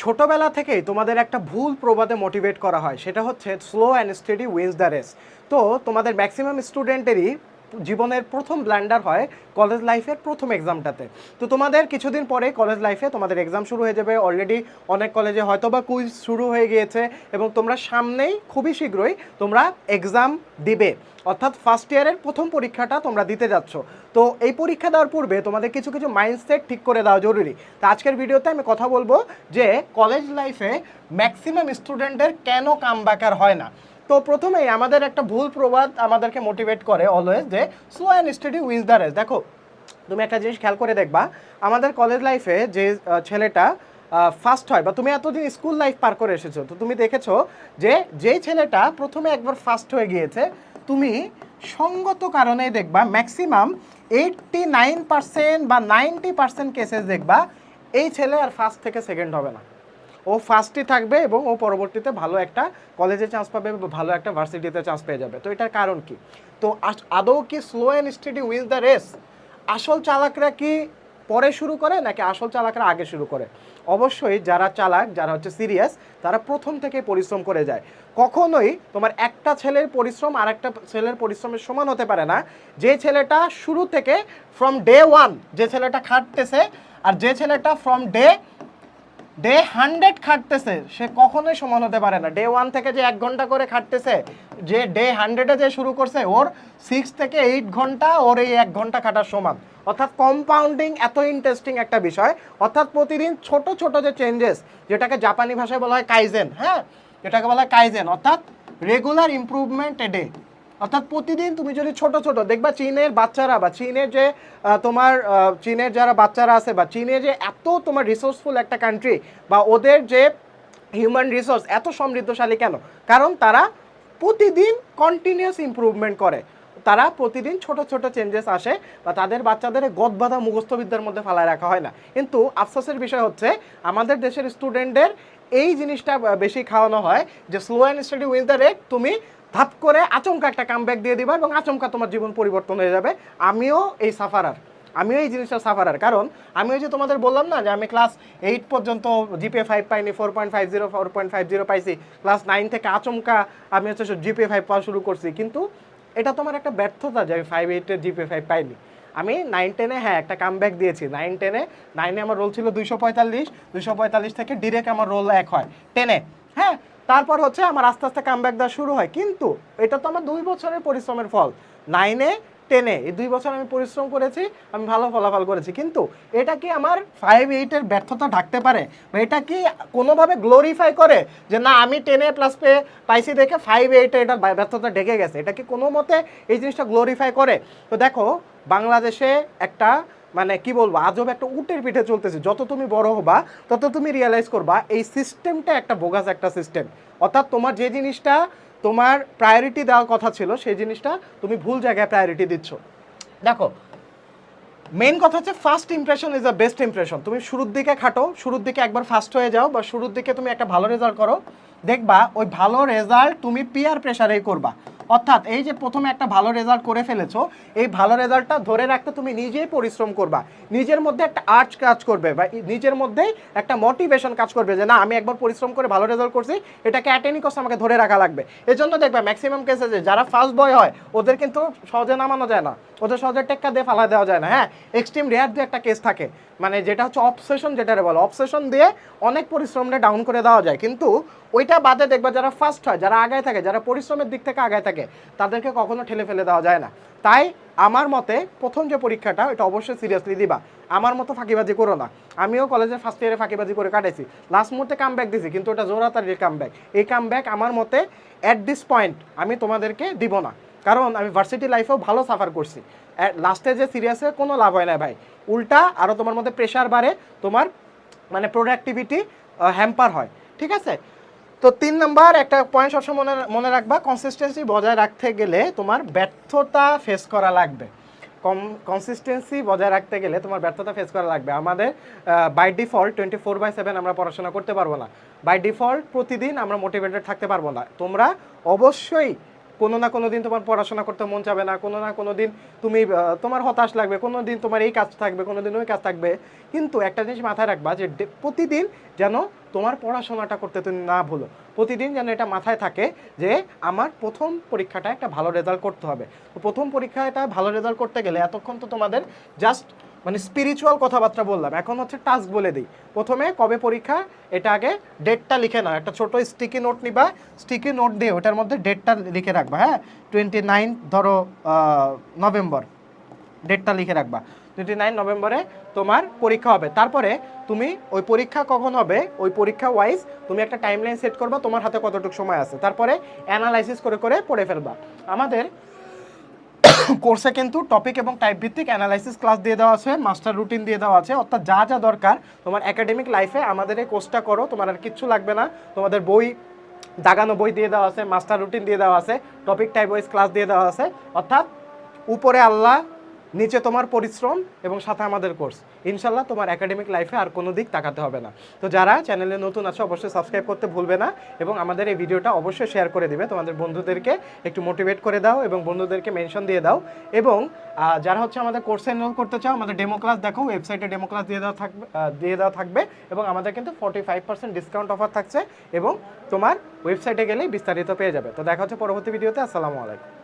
ছোটবেলা থেকেই তোমাদের একটা ভুল প্রবাদে মোটিভেট করা হয়, সেটা হচ্ছে slow and steady wins the race তো তোমাদের ম্যাক্সিমাম স্টুডেন্টেরই জীবনের প্রথম ব্ল্যান্ডার হয় কলেজ লাইফের প্রথম এক্সামটাতে তো তোমাদের কিছুদিন পরে কলেজ লাইফে তোমাদের এক্সাম শুরু হয়ে যাবে। অলরেডি অনেক কলেজে হয়তো বা কুইজ শুরু হয়ে গিয়েছে এবং তোমরা সামনেই খুবই শীঘ্রই তোমরা এক্সাম দিবে। অর্থাৎ ফার্স্ট ইয়ারের প্রথম পরীক্ষাটা তোমরা দিতে যাচ্ছ। তো এই পরীক্ষা দেওয়ার পূর্বে তোমাদের কিছু কিছু মাইন্ডসেট ঠিক করে দেওয়া জরুরি। তো আজকের ভিডিওতে আমি কথা বলব যে কলেজ লাইফে ম্যাক্সিমাম স্টুডেন্টের কেন কামব্যাকার হয় না। তো প্রথমেই আমাদের একটা ভুল প্রবাদ আমাদেরকে মোটিভেট করে অলওয়েজ যে slow and steady wins the race দেখো, তুমি একটা জিনিস খেয়াল করে দেখবা, আমাদের কলেজ লাইফে যে ছেলেটা ফার্স্ট হয় বা তুমি এতদিন স্কুল লাইফ পার করে এসেছ, তো তুমি দেখেছ যে, যেই ছেলেটা প্রথমে একবার ফার্স্ট হয়ে গিয়েছে, তুমি সঙ্গত কারণে দেখবা ম্যাক্সিমাম এইটটি নাইন পার্সেন্ট বা নাইনটি পার্সেন্ট কেসেস দেখবা, এই ছেলে আর ফার্স্ট থেকে সেকেন্ড হবে না। ও ফার্স্টই থাকবে এবং ও পরবর্তীতে ভালো একটা কলেজে চান্স পাবে ভালো একটা ভার্সিটিতে চান্স পেয়ে যাবে। তো এটার কারণ কি? তো আদৌ কি slow and steady wins the race আসল চালাকরা কি পরে শুরু করে নাকি আসল চালাকরা আগে শুরু করে? অবশ্যই যারা চালাক, যারা হচ্ছে সিরিয়াস তারা প্রথম থেকে পরিশ্রম করে যায়। কখনোই তোমার একটা ছেলের পরিশ্রম আর একটা ছেলের পরিশ্রমের সমান হতে পারে না। যে ছেলেটা শুরু থেকে ফ্রম ডে ওয়ান যে ছেলেটা খাটতেছে আর যে ছেলেটা ফ্রম ডে ডে হান্ড্রেড খাটতেছে, সে কখনোই সমান হতে পারে না। ডে ওয়ান থেকে যে এক ঘণ্টা করে খাটতেছে, যে ডে হান্ড্রেডে যে শুরু করছে, ওর সিক্স থেকে এইট ঘণ্টা ওর এই এক ঘণ্টা খাটার সমান। অর্থাৎ কম্পাউন্ডিং এত ইন্টারেস্টিং একটা বিষয়। অর্থাৎ প্রতিদিন ছোট ছোট যে চেঞ্জেস যেটাকে জাপানি ভাষায় বলা হয় কাইজেন হ্যাঁ? যেটাকে বলা হয় কাইজেন, অর্থাৎ রেগুলার ইমপ্রুভমেন্ট এ ডে অর্থাৎ প্রতিদিন তুমি যদি ছোট ছোট, দেখবা চীনের বাচ্চারা বা চীনের যে তোমার চীনের যারা বাচ্চারা আছে বা চীনে যে এত তোমার রিসোর্সফুল একটা কান্ট্রি বা ওদের যে হিউম্যান রিসোর্স এত সমৃদ্ধশালী কেন? কারণ তারা প্রতিদিন কন্টিনিউয়াস ইমপ্রুভমেন্ট করে। তারা প্রতিদিন ছোট ছোট চেঞ্জেস আসে বা তাদের বাচ্চাদের গদবাধা মুখস্থবিদ্যার মধ্যে ফালায় রাখা হয় না। কিন্তু আফসোসের বিষয় হচ্ছে, আমাদের দেশের স্টুডেন্টদের এই জিনিসটা বেশি খাওয়ানো হয় যে স্লো অ্যান্ড স্টাডি উইথ দ্য রেট তুমি ধাপ করে আচমকা একটা কামব্যাক দিয়ে দিবা এবং আচমকা তোমার জীবন পরিবর্তন হয়ে যাবে। আমিও এই সাফারার আমিও এই জিনিসটা সাফারার কারণ আমি ওই যে তোমাদের বললাম না যে আমি ক্লাস এইট পর্যন্ত জিপে ফাইভ পাইনি four point five zero four point five zero পাইছি। ক্লাস নাইন থেকে আচমকা আমি হচ্ছে জিপে ফাইভ পাওয়া শুরু করছি। কিন্তু এটা তোমার একটা ব্যর্থতা যে আমি ফাইভ এইটের জিপে ফাইভ পাইনি। আমি নাইন টেনে হ্যাঁ একটা কামব্যাক দিয়েছি। নাইন টেনে নাইনে আমার রোল ছিল দুইশো পঁয়তাল্লিশ। দুইশো পঁয়তাল্লিশ থেকে ডিরেক্ট আমার রোল এক হয়। টেনে হ্যাঁ তারপর হচ্ছে আমার আস্তে আস্তে কামব্যাক দেওয়া শুরু হয়। কিন্তু এটা তো আমার দুই বছরের পরিশ্রমের ফল। নাইনে টেনে এই দুই বছর আমি পরিশ্রম করেছি, আমি ভালো ফলাফল করেছি। কিন্তু এটা কি আমার ফাইভ এইটের ব্যর্থতা ঢাকতে পারে? বা এটা কি কোনোভাবে গ্লোরিফাই করে যে না, আমি টেনে প্লাস পেয়ে পাইছি দেখে ফাইভ এইটে এটা ব্যর্থতা ঢেকে গেছে? এটা কি কোনো মতে এই জিনিসটা গ্লোরিফাই করে? তো দেখো, বাংলাদেশে একটা মানে কি বলব, আজব একটা উটের পিঠে চলতেছে। যত তুমি বড় হবা, তত তুমি রিয়েলাইজ করবা, এই সিস্টেমটা একটা বোগাস একটা সিস্টেম অর্থাৎ তোমার যে জিনিসটা তোমার প্রায়োরিটি দেওয়ার কথা ছিল, সেই জিনিসটা তুমি ভুল জায়গায় প্রায়োরিটি দিচ্ছ। দেখো মেন কথা হচ্ছে first impression is the best impression তুমি শুরুর দিকে খাটো, শুরুর দিকে একবার ফার্স্ট হয়ে যাও, বা শুরুর দিকে তুমি একটা ভালো রেজাল্ট করো, দেখবা ওই ভালো রেজাল্ট তুমি পিয়ার প্রেশারেই করবা। অর্থাৎ এই যে প্রথমে একটা ভালো রেজাল্ট করে ফেলেছো, এই ভালো রেজাল্টটা ধরে রাখতে তুমি নিজেই পরিশ্রম করবা। নিজের মধ্যে একটা আর্ট কাজ করবে বা নিজের মধ্যেই একটা মোটিভেশন কাজ করবে যে, না, আমি একবার পরিশ্রম করে ভালো রেজাল্ট করছি, এটাকে অ্যাটেনি করছে আমাকে ধরে রাখা লাগবে। এজন্য দেখবে ম্যাক্সিমাম কেসে যে যারা ফার্স্ট বয় হয়, ওদের কিন্তু সহজে নামানো যায় না। ওদের সহজে টেক্কা দিয়ে ফালা দেওয়া যায় না। হ্যাঁ এক্সট্রিম রেয়ার দিয়ে একটা কেস থাকে। মানে যেটা হচ্ছে অবসেশন যেটারে বলে অবসেশন দিয়ে অনেক পরিশ্রমটা ডাউন করে দেওয়া যায়। কিন্তু ওইটা বাদে দেখবা, যারা ফার্স্ট হয়, যারা আগায় থাকে, যারা পরিশ্রমের দিক থেকে আগায় থাকে তাদেরকে কখনো ঠেলে ফেলে দেওয়া যায় না। তাই আমার মতে প্রথম যে পরীক্ষাটা এটা অবশ্যই সিরিয়াসলি দিবা। আমার মতো ফাঁকিবাজি করো না। আমিও কলেজের ফার্স্ট ইয়ারে ফাঁকিবাজি করে কাটাইছি। লাস্ট মুহূর্তে কাম ব্যাক দিছি, কিন্তু ওটা জোরাতারির কাম ব্যাক এই কাম ব্যাক আমার মতে অ্যাট দিস পয়েন্ট আমি তোমাদেরকে দিব না। কারণ আমি ভার্সিটি লাইফেও ভালো সাফার করছি। লাস্টে যে সিরিয়াসে কোনো লাভ হয় না ভাই। উল্টা আরও তোমার মধ্যে প্রেশার বাড়ে, তোমার মানে প্রোডাক্টিভিটি হ্যাম্পার হয়। ঠিক আছে? তো তিন নাম্বার, একটা পয়েন্ট সবসময় মনে মনে রাখবা কনসিস্টেন্সি বজায় রাখতে গেলে তোমার ব্যর্থতা ফেস করা লাগবে। কম কনসিস্টেন্সি বজায় রাখতে গেলে তোমার ব্যর্থতা ফেস করা লাগবে। আমাদের by default twenty four by seven আমরা পড়াশোনা করতে পারব না। বাই ডিফল্ট প্রতিদিন আমরা মোটিভেটেড থাকতে পারব না। তোমরা অবশ্যই কোনো না কোনো দিন তোমার পড়াশোনা করতে মন চাবে না, কোনো না কোনো দিন তুমি তোমার হতাশ লাগবে, কোনো দিন তোমার এই কাজ থাকবে, কোনো দিন ওই কাজ থাকবে। কিন্তু একটা জিনিস মাথায় রাখবা যে প্রতিদিন যেন তোমার পড়াশোনাটা করতে তুমি না ভুলো। প্রতিদিন যেন এটা মাথায় থাকে যে আমার প্রথম পরীক্ষাটা একটা ভালো রেজাল্ট করতে হবে। তো প্রথম পরীক্ষাটা ভালো রেজাল্ট করতে গেলে এতক্ষণ তো তোমাদের জাস্ট মানে স্পিরিচুয়াল কথাবার্তা বললাম। এখন হচ্ছে টাস্ক বলে দিই। প্রথমে কবে পরীক্ষা? এটা আগে ডেটটা লিখে নাও। একটা ছোট স্টিকি নোট নিবা। স্টিকি নোট দিয়ে ওটার মধ্যে ডেটটা লিখে রাখবা হ্যাঁ? টোয়েন্টি নাইন ধরো নভেম্বর ডেটটা লিখে রাখবা। টোয়েন্টি নাইন নভেম্বরে তোমার পরীক্ষা হবে। তারপরে তুমি ওই পরীক্ষা কখন হবে? ওই পরীক্ষা ওয়াইজ তুমি একটা টাইমলাইন সেট করবা, তোমার হাতে কতটুকু সময় আছে। তারপরে অ্যানালাইসিস করে করে পড়ে ফেলবা। আমাদের কোর্সে কিন্তু টপিক এবং টাইপ ভিত্তিক অ্যানালাইসিস ক্লাস দিয়ে দেওয়া আছে মাস্টার রুটিন দিয়ে দেওয়া আছে। অর্থাৎ যা যা দরকার, তোমার একাডেমিক লাইফে আমাদের এই কোর্সটা করো, তোমার আর কিচ্ছু লাগবে না। তোমাদের বই, দাগানো বই দিয়ে দেওয়া আছে মাস্টার রুটিন দিয়ে দেওয়া আছে টপিক টাইপ ওয়াইজ ক্লাস দিয়ে দেওয়া আছে। অর্থাৎ উপরে আল্লাহ নিচে তোমার পরিশ্রম এবং সাথে আমাদের কোর্স ইনশাল্লাহ তোমার একাডেমিক লাইফে আর কোনো দিক তাকাতে হবে না। তো যারা চ্যানেলে নতুন আছে, অবশ্যই সাবস্ক্রাইব করতে ভুলবে না এবং আমাদের এই ভিডিওটা অবশ্যই শেয়ার করে দিবে। তোমাদের বন্ধুদেরকে একটু মোটিভেট করে দাও এবং বন্ধুদেরকে মেনশন দিয়ে দাও। এবং যারা হচ্ছে আমাদের কোর্সে এনরোল করতে চাও, আমাদের ডেমো ক্লাস দেখো ওয়েবসাইটে ডেমো ক্লাস দিয়ে দেওয়া থাকবে দিয়ে দেওয়া থাকবে এবং আমাদের কিন্তু forty five percent discount offer থাকছে এবং তোমার ওয়েবসাইটে গেলেই বিস্তারিত পেয়ে যাবে। তো দেখা হচ্ছে পরবর্তী ভিডিওতে আসসালামু আলাইকুম।